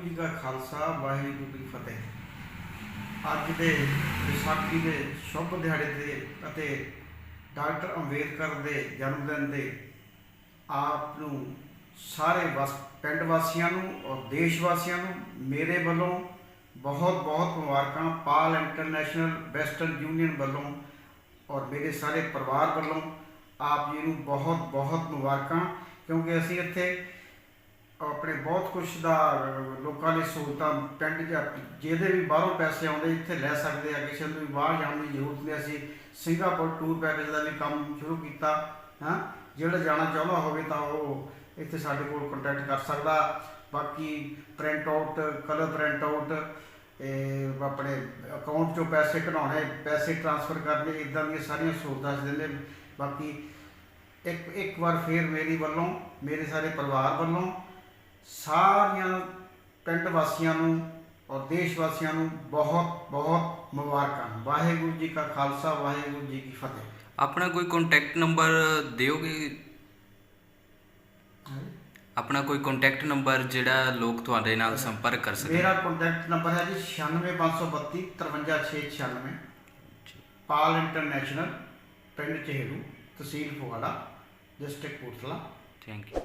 ਵਾਹਿਗੁਰੂ ਜੀ ਦਾ ਖਾਲਸਾ, ਵਾਹਿਗੁਰੂ ਜੀ ਫਤਿਹ। ਅੱਜ ਦੇ ਵਿਸਾਖੀ ਦੇ ਸ਼ੁਭ ਦਿਹਾੜੇ ਤੇ ਅਤੇ ਡਾਕਟਰ ਅੰਬੇਦਕਰ ਦੇ ਜਨਮ ਦਿਨ ਤੇ ਆਪ ਨੂੰ ਸਾਰੇ ਵਸ, ਪਿੰਡ ਵਾਸੀਆਂ ਨੂੰ ਔਰ ਦੇਸ਼ ਵਾਸੀਆਂ ਨੂੰ ਮੇਰੇ ਵੱਲੋਂ ਬਹੁਤ ਬਹੁਤ ਮੁਬਾਰਕਾਂ, ਪਾਲ ਇੰਟਰਨੈਸ਼ਨਲ, ਵੈਸਟਰਨ ਯੂਨੀਅਨ ਵੱਲੋਂ ਔਰ ਮੇਰੇ ਸਾਰੇ ਪਰਿਵਾਰ ਵੱਲੋਂ ਆਪ ਜੀ ਨੂੰ ਬਹੁਤ ਬਹੁਤ ਮੁਬਾਰਕਾਂ, ਕਿਉਂਕਿ ਅਸੀਂ ਇੱਥੇ ਆਪਣੇ ਬਹੁਤ ਕੁਝ ਦਾ ਲੋਕਾਂ ਲਈ ਸਹੂਲਤਾਂ ਪਿੰਡ ਜਾਂ ਜਿਹਦੇ ਵੀ ਬਾਹਰੋਂ ਪੈਸੇ ਆਉਂਦੇ ਇੱਥੇ ਲੈ ਸਕਦੇ ਆ, ਕਿਸੇ ਨੂੰ ਵੀ ਬਾਹਰ ਜਾਣ ਦੀ ਜ਼ਰੂਰਤ ਨਹੀਂ। ਅਸੀਂ ਸਿੰਗਾਪੁਰ ਟੂਰ ਪੈਕੇਜ ਦਾ ਵੀ ਕੰਮ ਸ਼ੁਰੂ ਕੀਤਾ, ਹਾਂ। ਜਿਹੜਾ ਜਾਣਾ ਚਾਹੁੰਦਾ ਹੋਵੇ ਤਾਂ ਉਹ ਇੱਥੇ ਸਾਡੇ ਕੋਲ ਕੰਟੈਕਟ ਕਰ ਸਕਦਾ। ਬਾਕੀ print out colour print out ਇਹ ਆਪਣੇ ਅਕਾਊਂਟ ਚੋਂ ਪੈਸੇ ਕਢਾਉਣੇ, ਪੈਸੇ ਟ੍ਰਾਂਸਫਰ ਕਰਨੇ, ਇਦਾਂ ਦੀਆਂ ਸਾਰੀਆਂ ਸਹੂਲਤਾਂ ਦਿੰਦੇ। ਬਾਕੀ ਇੱਕ ਇੱਕ ਵਾਰ ਫੇਰ ਮੇਰੀ ਵੱਲੋਂ, ਮੇਰੇ ਸਾਰੇ ਪਰਿਵਾਰ ਵੱਲੋਂ ਸਾਰੀਆਂ ਪਿੰਡ ਵਾਸੀਆਂ ਨੂੰ ਔਰ ਦੇਸ਼ ਵਾਸੀਆਂ ਨੂੰ ਬਹੁਤ ਬਹੁਤ ਮੁਬਾਰਕਾਂ। ਵਾਹਿਗੁਰੂ ਜੀ ਕਾ ਖਾਲਸਾ ਵਾਹਿਗੁਰੂ ਜੀ ਕੀ ਫਤਿਹ। ਆਪਣਾ ਕੋਈ ਕੰਟੈਕਟ ਨੰਬਰ ਦਿਓਗੇ? ਆਪਣਾ ਕੋਈ ਕੰਟੈਕਟ ਨੰਬਰ ਜਿਹੜਾ ਲੋਕ ਤੁਹਾਡੇ ਨਾਲ ਸੰਪਰਕ ਕਰ ਸਕਣ? ਮੇਰਾ ਕੰਟੈਕਟ ਨੰਬਰ ਹੈ ਜੀ 96532 53696 ਪਾਲ ਇੰਟਰਨੈਸ਼ਨਲ ਪਿੰਡ ਚਿਹਰੂ ਤਹਿਸੀਲ Phagwara district Kotla. Thank you